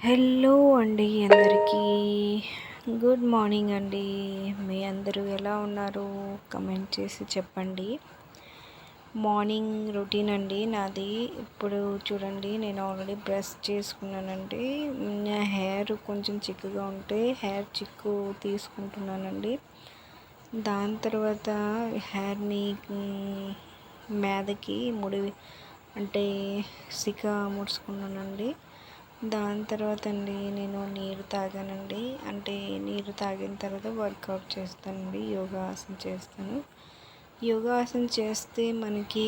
Hello అండి అందరికీ. Good morning అండి. మీ అందరూ ఎలా ఉన్నారు? కమెంట్ చేసి చెప్పండి. మార్నింగ్ రొటీన్ అండి నాది. ఇప్పుడు చూడండి నేను ఆల్రెడీ బ్రష్ చేసుకున్నానండి. నా హెయిర్ కొంచెం చిక్కుగా ఉంటే హెయిర్ చిక్కు తీసుకుంటున్నానండి. దాని తర్వాత హెయిర్ని మీదకి ముడి అంటే సిక ముడుచుకున్నానండి. దాని తర్వాత అండి నేను నీరు తాగానండి. అంటే నీరు తాగిన తర్వాత వర్కౌట్ చేస్తానండి యోగాసనం చేస్తాను. యోగాసనం చేస్తే మనకి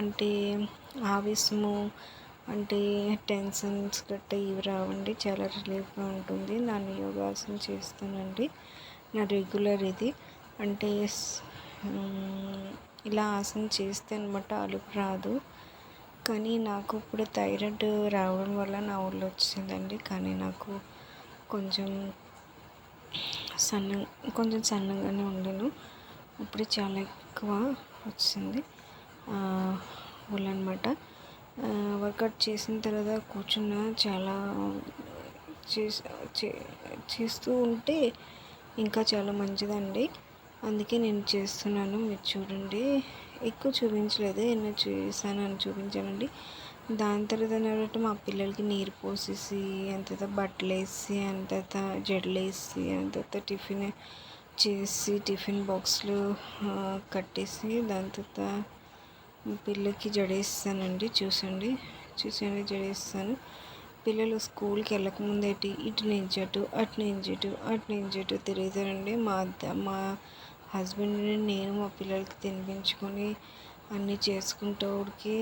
అంటే ఆవేశము అంటే టెన్షన్స్ గట్రా ఇవి రావండి చాలా రిలీఫ్గా ఉంటుంది. నన్ను యోగాసనం చేస్తానండి నా రెగ్యులర్ ఇది. అంటే ఇలా ఆసనం చేస్తే అనమాట అలుపు రాదు. కానీ నాకు ఇప్పుడు థైరాయిడ్ రావడం వల్ల నా ఊళ్ళో వచ్చిందండి కానీ నాకు కొంచెం సన్న కొంచెం సన్నగానే ఉండను. ఇప్పుడు చాలా ఎక్కువ వచ్చింది. ఊళ్ళనమాట వర్కౌట్ చేసిన తర్వాత కూర్చున్న చాలా చేస్తూ ఉంటే ఇంకా చాలా మంచిదండి. అందుకే నేను చేస్తున్నాను. మీరు చూడండి. ఎక్కువ చూపించలేదు. ఎన్నో చేశాను అని చూపించానండి. దాని తర్వాత మా పిల్లలకి నీరు పోసేసి అంత బట్టలు వేసి అంత జడలు వేసి అంత టిఫిన్ చేసి టిఫిన్ బాక్స్లు కట్టేసి దాని తర్వాత పిల్లకి జడేస్తానండి చూసండి. చూసండి జడేస్తాను పిల్లలు స్కూల్కి వెళ్ళకముందేటి ఇటు నుంచి అటు అటు నుంచి అటు అటు నుంచి అటు తిరుగుతారండి. మా మా హస్బెండ్ని నేను మా పిల్లలకి తినిపించుకొని అన్నీ చేసుకుంటోడికి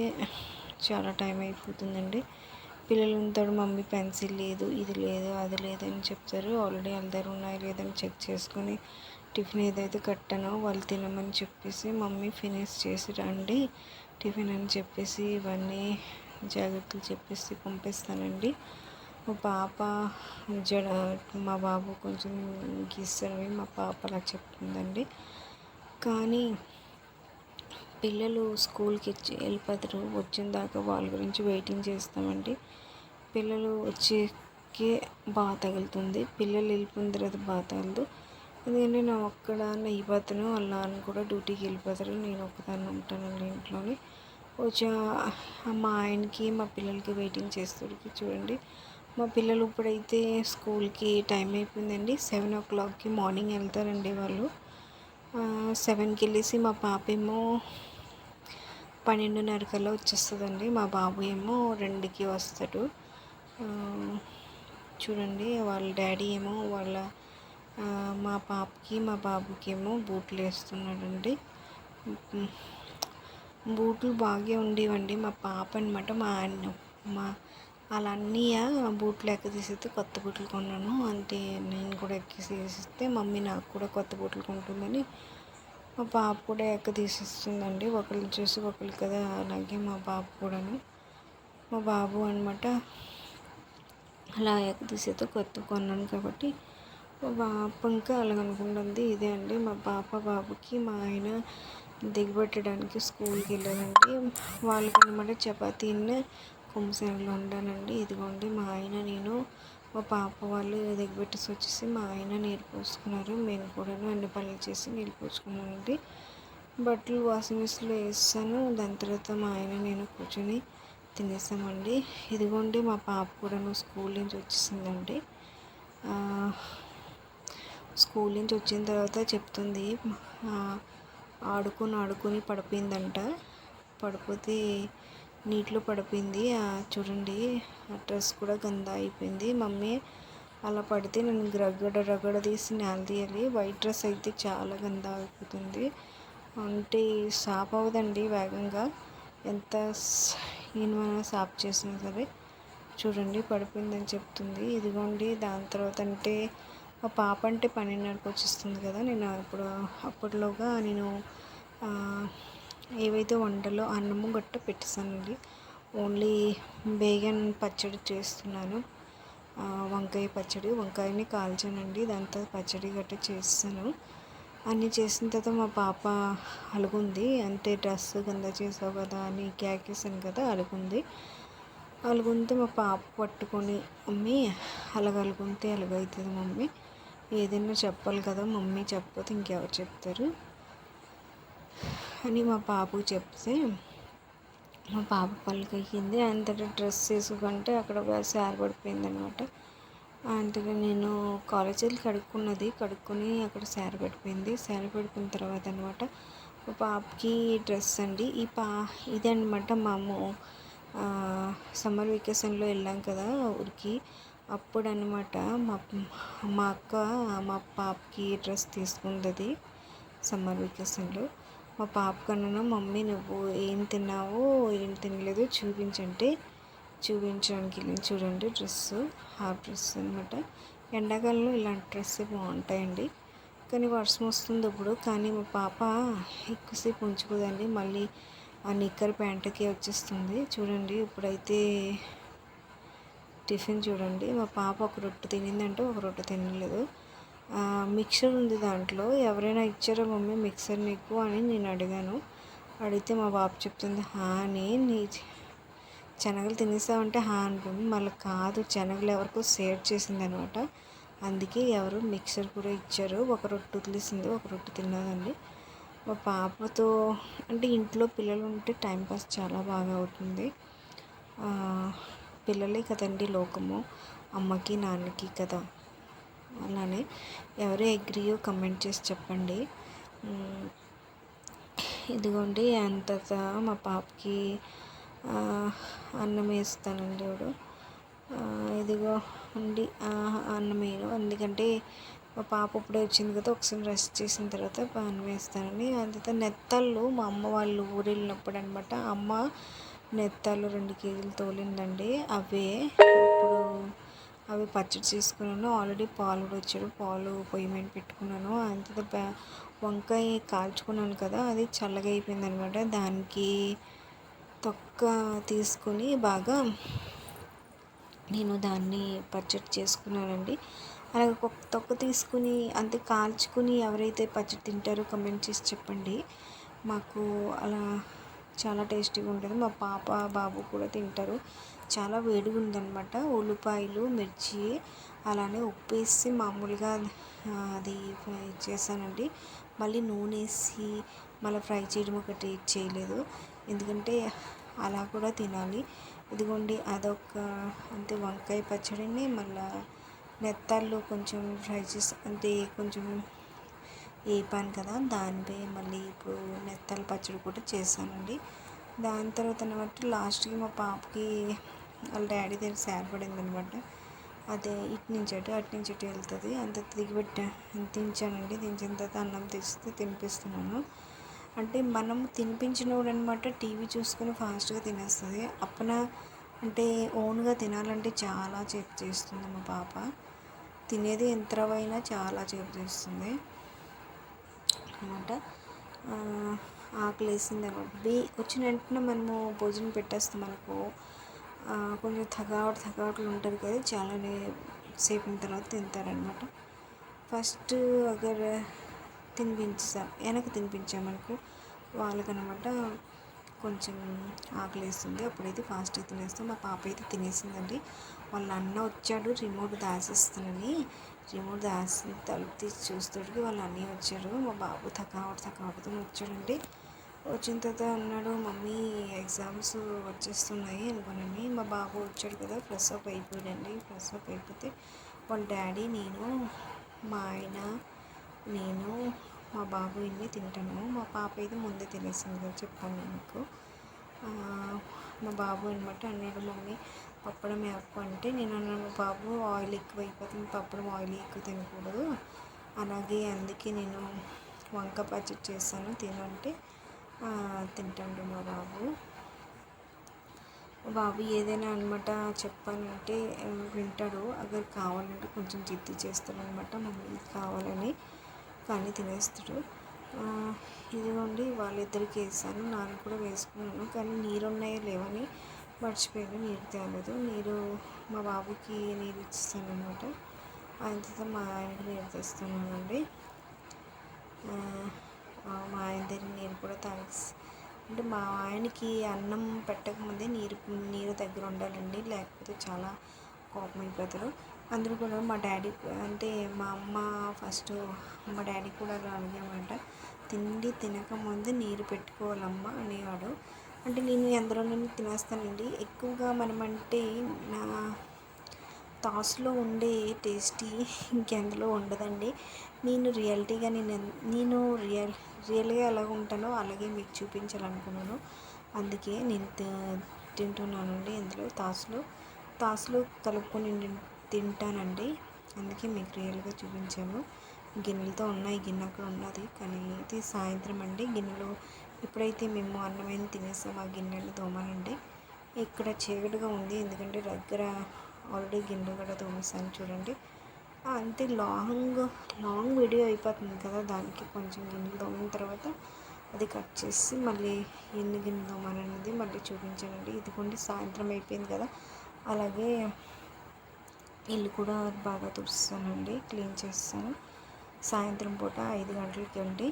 చాలా టైం అయిపోతుందండి. పిల్లలు ఉంటాడు మమ్మీ పెన్సిల్ లేదు ఇది లేదు అది లేదని చెప్తారు. ఆల్రెడీ అందరు ఉన్నాయి లేదని చెక్ చేసుకొని టిఫిన్ ఏదైతే కట్టానో వాళ్ళు తినమని చెప్పేసి మమ్మీ ఫినిష్ చేసి రండి టిఫిన్ అని చెప్పేసి ఇవన్నీ జాగ్రత్తలు చెప్పేసి పంపిస్తానండి. మా పాప జడ మా బాబు కొంచెం గీస్తారని మా పాప అలా చెప్తుందండి. కానీ పిల్లలు స్కూల్కి వచ్చి వెళ్ళిపోతారు. వచ్చిన దాకా వాళ్ళ గురించి వెయిటింగ్ చేస్తామండి. పిల్లలు వచ్చేకే బాగా తగులుతుంది. పిల్లలు వెళ్ళిపోయిన తర్వాత బాగా తగలదు. ఎందుకంటే నేను ఒక్కదాన్ని అయిపోతాను వాళ్ళ నాన్న కూడా డ్యూటీకి వెళ్ళిపోతారు. నేను ఒక్కదాన్ని ఉంటానండి ఇంట్లోని. వచ్చి మా ఆయనకి మా పిల్లలకి వెయిటింగ్ చేస్తుడికి చూడండి. మా పిల్లలు ఇప్పుడైతే స్కూల్కి టైం అయిపోయిందండి. సెవెన్ ఓ క్లాక్కి మార్నింగ్ వెళ్తారండి వాళ్ళు. సెవెన్కి వెళ్ళేసి మా పాప ఏమో పన్నెండున్నరకల్లా వచ్చేస్తుందండి. మా బాబు ఏమో రెండుకి వస్తాడు. చూడండి వాళ్ళ డాడీ ఏమో వాళ్ళ మా పాపకి మా బాబుకి ఏమో బూట్లు వేస్తున్నాడండి. బూట్లు బాగా ఉండేవండి. మా పాప అనమాట మా మా అలా అన్నయ్య బూట్లు ఎక్కదీసిస్తే కొత్త బూట్లు కొన్నాను. అంటే నేను కూడా ఎక్కేసిస్తే మమ్మీ నాకు కూడా కొత్త బూట్లు కొంటుందని మా పాప కూడా ఎక్క తీసిస్తుందండి. చూసి ఒకరు కదా అలాగే మా పాప కూడాను. మా బాబు అనమాట అలా ఎక్క కొత్త కొన్నాను కాబట్టి మా పాప ఇంకా అలాగనుకుంటుంది ఇదే అండి మా పాప బాబుకి మా ఆయన దిగబెట్టడానికి స్కూల్కి వెళ్ళారండి. వాళ్ళకి అనమాట చపాతీని కొమ్మసాలలో ఉండాలండి ఇదిగోండి మా ఆయన నేను మా పాప వాళ్ళు దిగబెట్టేసి వచ్చేసి మా ఆయన నీరు పోసుకున్నారు. మేము కూడా అన్ని పనులు చేసి నీళ్ళు పోసుకున్నామండి. బట్టలు వాషింగ్ మిషన్లో వేస్తాను దాని తర్వాత మా ఆయన నేను కూర్చొని తినేసామండి. ఇదిగోండి మా పాప కూడా స్కూల్ నుంచి వచ్చేసిందండి. స్కూల్ నుంచి వచ్చిన తర్వాత చెప్తుంది ఆడుకొని ఆడుకొని పడిపోయిందంట. పడిపోతే నీటిలో పడిపోయింది. చూడండి ఆ డ్రెస్ కూడా గందా అయిపోయింది. మమ్మీ అలా పడితే నేను రగడ రగడ తీసి నేల తీయాలి. వైట్ డ్రెస్ అయితే చాలా గందా అయిపోతుంది. అంటే సాప్ అవ్వదండి వేగంగా. ఎంత ఈయనమైనా సాఫ్ చేసినా సరే. చూడండి పడిపోయిందని చెప్తుంది. ఇదిగోండి దాని తర్వాత అంటే మా పాప అంటే పన్నెండున్నరకు వచ్చేస్తుంది కదా. నేను ఇప్పుడు అప్పట్లోగా నేను ఏవైతే వంటలో అన్నము గట్ట పెట్టేసానండి ఓన్లీ బేగన్ పచ్చడి చేస్తున్నాను. వంకాయ పచ్చడి. వంకాయని కాల్చానండి. దాంతో పచ్చడి గట్ట చేస్తాను. అన్నీ చేసిన తర్వాత మా పాప అలుగుంది. అంటే డ్రెస్ కింద చేసావు కదా అని క్యాకేసాను కదా అలుగుంది. అలుగుంతే మా పాప పట్టుకొని మమ్మీ అలగలుగుంతే అలగవుతుంది మమ్మీ? ఏదైనా చెప్పాలి కదా మమ్మీ చెప్పకపోతే ఇంకెవరు చెప్తారు? అని మా పాపకు చెప్తే మా పాప పలికయింది అంతటా డ్రెస్ వేసుకుంటే అక్కడ సార్ పడిపోయింది అనమాట అంతగా నేను కాలేజ్ వెళ్ళి కడుక్కున్నది కడుక్కొని అక్కడ శారీ పడిపోయింది. శారీ పడిపోయిన తర్వాత అనమాట మా పాపకి డ్రెస్ అండి. ఈ పా ఇదే అనమాట మేము సమ్మర్ వెకేషన్లో వెళ్ళాం కదా ఊరికి. అప్పుడు అనమాట మా మా అక్క మా పాపకి డ్రెస్ తీసుకుంది సమ్మర్ వెకేషన్లో. మా పాప కన్నా మమ్మీ నువ్వు ఏం తిన్నావో ఏం తినలేదు చూపించంటే. చూపించడానికి వెళ్ళి చూడండి డ్రెస్ హాఫ్ డ్రెస్ అనమాట ఎండాకాలంలో ఇలాంటి డ్రెస్ బాగుంటాయండి. కానీ వర్షం వస్తుంది ఇప్పుడు కానీ మా పాప ఎక్కువసేపు ఉంచుకోదండి మళ్ళీ ఆ నిక్కర్ ప్యాంటుకి వచ్చేస్తుంది. చూడండి ఇప్పుడైతే టిఫిన్ చూడండి. మా పాప ఒక రొట్టె తినిందంటే ఒక రొట్టె తినలేదు. మిక్సర్ ఉంది దాంట్లో. ఎవరైనా ఇచ్చారో మమ్మీ మిక్సర్ నీకు అని నేను అడిగాను. అడిగితే మా బాబు చెప్తుంది హా అని నీ శనగలు తినేసావంటే హా అనుకుంది మళ్ళీ కాదు శనగలు ఎవరికో షేర్ చేసింది అనమాట అందుకే ఎవరు మిక్సర్ కూడా ఇచ్చారు. ఒక రొట్టె వదిలేసింది ఒక రొట్టె తిన్నదండి. మా పాపతో అంటే ఇంట్లో పిల్లలు ఉంటే టైంపాస్ చాలా బాగా అవుతుంది. పిల్లలే కదండి లోకము. అమ్మకి నాన్నకి కదా. అలానే ఎవరు అగ్రియో కమెంట్ చేసి చెప్పండి. ఇదిగోండి అంతగా మా పాపకి అన్నం వేస్తానండి ఇప్పుడు ఇదిగో అండి అన్నం వేయను. ఎందుకంటే మా పాప ఇప్పుడే వచ్చింది కదా ఒకసారి రెస్ట్ చేసిన తర్వాత అన్నం వేస్తానండి అంత నెత్తళ్ళు మా అమ్మ వాళ్ళు ఊరు వెళ్ళినప్పుడు అనమాట అమ్మ నెత్తాలు రెండు కేజీలు తోలిందండి. అవే ఇప్పుడు అవి పచ్చడి చేసుకున్నాను. ఆల్రెడీ పాలు కూడా వచ్చాడు పాలు పొయ్యి మీద పెట్టుకున్నాను. అంత వంకాయ కాల్చుకున్నాను కదా అది చల్లగా అయిపోయింది అనమాట దానికి తొక్క తీసుకొని బాగా నేను దాన్ని పచ్చడి చేసుకున్నానండి. అలాగే తొక్క తీసుకుని అంతే కాల్చుకుని ఎవరైతే పచ్చడి తింటారో కమెంట్ చేసి చెప్పండి. మాకు అలా చాలా టేస్టీగా ఉంటుంది. మా పాప బాబు కూడా తింటారు. చాలా వేడిగా ఉందన్నమాట ఉల్లిపాయలు మిర్చి అలానే ఉప్పు వేసి మామూలుగా అది ఫ్రై చేశానండి. మళ్ళీ నూనె వేసి మళ్ళీ ఫ్రై చేయడం ఒకటి చేయలేదు. ఎందుకంటే అలా కూడా తినాలి. ఇదిగోండి అదొక అంతే వంకాయ పచ్చడిని మళ్ళీ నెత్తాల్లో కొంచెం ఫ్రై చేసి అంటే కొంచెం వేపాను కదా దానిపై మళ్ళీ ఇప్పుడు నెత్తాల పచ్చడి కూడా చేశానండి. దాని తర్వాత అనమాట లాస్ట్కి మా పాపకి వాళ్ళ డాడీ దగ్గర సేరపడింది అనమాట అదే ఇటు నుంచి అటు అటు నుంచి ఇటు వెళ్తుంది. అంత దిగిపెట్టా. దించానండి దించిన తర్వాత అన్నం తెస్తే తినిపిస్తున్నాను. అంటే మనం తినిపించినప్పుడు అనమాట టీవీ చూసుకొని ఫాస్ట్గా తినేస్తుంది. అప్పన అంటే ఓన్గా తినాలంటే చాలా చేపు చేస్తుంది మా పాప. తినేది ఎంతవైనా చాలా చేపు చేస్తుంది. అనమాట. ఆకలి వేసింది అనమాట బి వచ్చిన వెంటనే మనము భోజనం పెట్టేస్తాం మనకు కొంచెం థకావట్ థకావట్లు ఉంటుంది కదా చాలానే సేపు తర్వాత తింటారనమాట ఫస్ట్ అగర్ తినిపించాం వెనక తినిపించామనుకో వాళ్ళకనమాట కొంచెం ఆకలి వేస్తుంది అప్పుడైతే ఫాస్ట్గా తినేస్తాం మా పాప అయితే తినేసిందండి. వాళ్ళ అన్న వచ్చాడు రిమోట్ దాసేస్తానని రిమోట్ దాసి తలుపు తీసి చూస్తాడు వాళ్ళ అన్నయ్య వచ్చాడు. మా బాబు తకావట తకావటతో వచ్చాడండి. వచ్చిన తర్వాత అన్నాడు మమ్మీ ఎగ్జామ్స్ వచ్చేస్తున్నాయి అనుకోనండి మా బాబు వచ్చాడు కదా ఫ్రెష్ అప్ అయిపోయాడండి. ఫ్రెష్ అప్ అయిపోతే వాళ్ళ డాడీ నేను మా ఆయన నేను మా బాబు ఇన్ని తింటాను మా పాప అయితే ముందే తినేసింది కదా చెప్పాను మీకు. మా బాబు అనమాట అన్నాడు మమ్మీ పప్పడం ఎక్కువ అంటే నేను అన్నాను బాబు ఆయిల్ ఎక్కువ అయిపోతుంది పప్పడం ఆయిల్ ఎక్కువ తినకూడదు. అలాగే అందుకే నేను వంక పచ్చడి చేస్తాను తినంటే తింటాడు మా బాబు. బాబు ఏదైనా అనమాట చెప్పాలంటే వింటాడు. అगर కావాలంటే కొంచెం జిద్ది చేస్తాడు అనమాట మమ్మీ కావాలని కానీ తినేస్తాడు. ఇదిగోండి వాళ్ళిద్దరికి వేసాను. నాన్న కూడా వేసుకున్నాను. కానీ నీరు ఉన్నాయో లేవని మర్చిపోయాను. నీరు తేలేదు. నీరు మా బాబుకి నీరు ఇస్తాను అనమాట ఆయన మా ఆయనకి నీరు తెస్తున్నానండి మా ఆయన దగ్గర నీరు కూడా తాగి అంటే మా ఆయనకి అన్నం పెట్టకముందే నీరు నీరు దగ్గర ఉండాలండి. లేకపోతే చాలా కోపం అయిపోతారు. అందరూ కూడా మా డాడీ అంటే మా అమ్మ ఫస్ట్ మా డాడీ కూడా అలాగే తిండి తినకముందు నీరు పెట్టుకోవాలమ్మా అనేవాడు. అంటే నేను ఎందరోనైనా తినేస్తానండి. ఎక్కువగా మనమంటే నా తాస్లో ఉండే టేస్టీ ఇంకెందులో ఉండదండి. నేను రియాలిటీగా నేను నేను రియల్ రియల్గా ఎలా ఉంటానో అలాగే మీకు చూపించాలనుకున్నాను. అందుకే నేను తింటున్నానండి ఇందులో తాసులు. తాసులు కలుపుకొని తింటానండి. అందుకే మీకు రియల్గా చూపించాను. గిన్నెలతో ఉన్నాయి గిన్నె అక్కడ ఉన్నది. కానీ ఇది సాయంత్రం అండి. గిన్నెలో ఎప్పుడైతే మేము అన్నమైన తినేసాం ఆ గిన్నెలు తోమాలండి ఇక్కడ చీకటిగా ఉంది. ఎందుకంటే దగ్గర ఆల్రెడీ గిన్నెలు కూడా తోమేసాను చూడండి. అంటే అంతే లాంగ్ లాంగ్ వీడియో అయిపోతుంది కదా దానికి కొంచెం గిన్నెలు తోమిన తర్వాత అది కట్ చేసి మళ్ళీ ఎన్ని గిన్నెలు అనేది మళ్ళీ చూపించానండి. ఇదిగోండి సాయంత్రం అయిపోయింది కదా. అలాగే ఇల్లు కూడా బాగా తుడుస్తానండి క్లీన్ చేస్తాను. సాయంత్రం పూట ఐదు గంటలకి అండి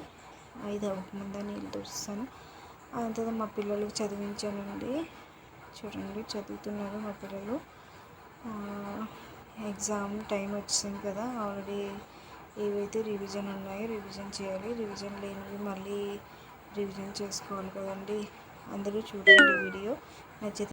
ఐదు అవ్వకముందని ఇల్లు తుడుస్తాను. అంతే మా పిల్లలకు చదివించానండి. చూడండి చదువుతున్నారు మా పిల్లలు. ఎగ్జామ్ టైం వచ్చింది కదా ఆల్రెడీ ఏవైతే రివిజన్ ఉన్నాయో రివిజన్ చేయాలి. రివిజన్ లేనివి మళ్ళీ రివిజన్ చేసుకోవాలి కదండి. అందరూ చూడండి వీడియో. నచ్చితే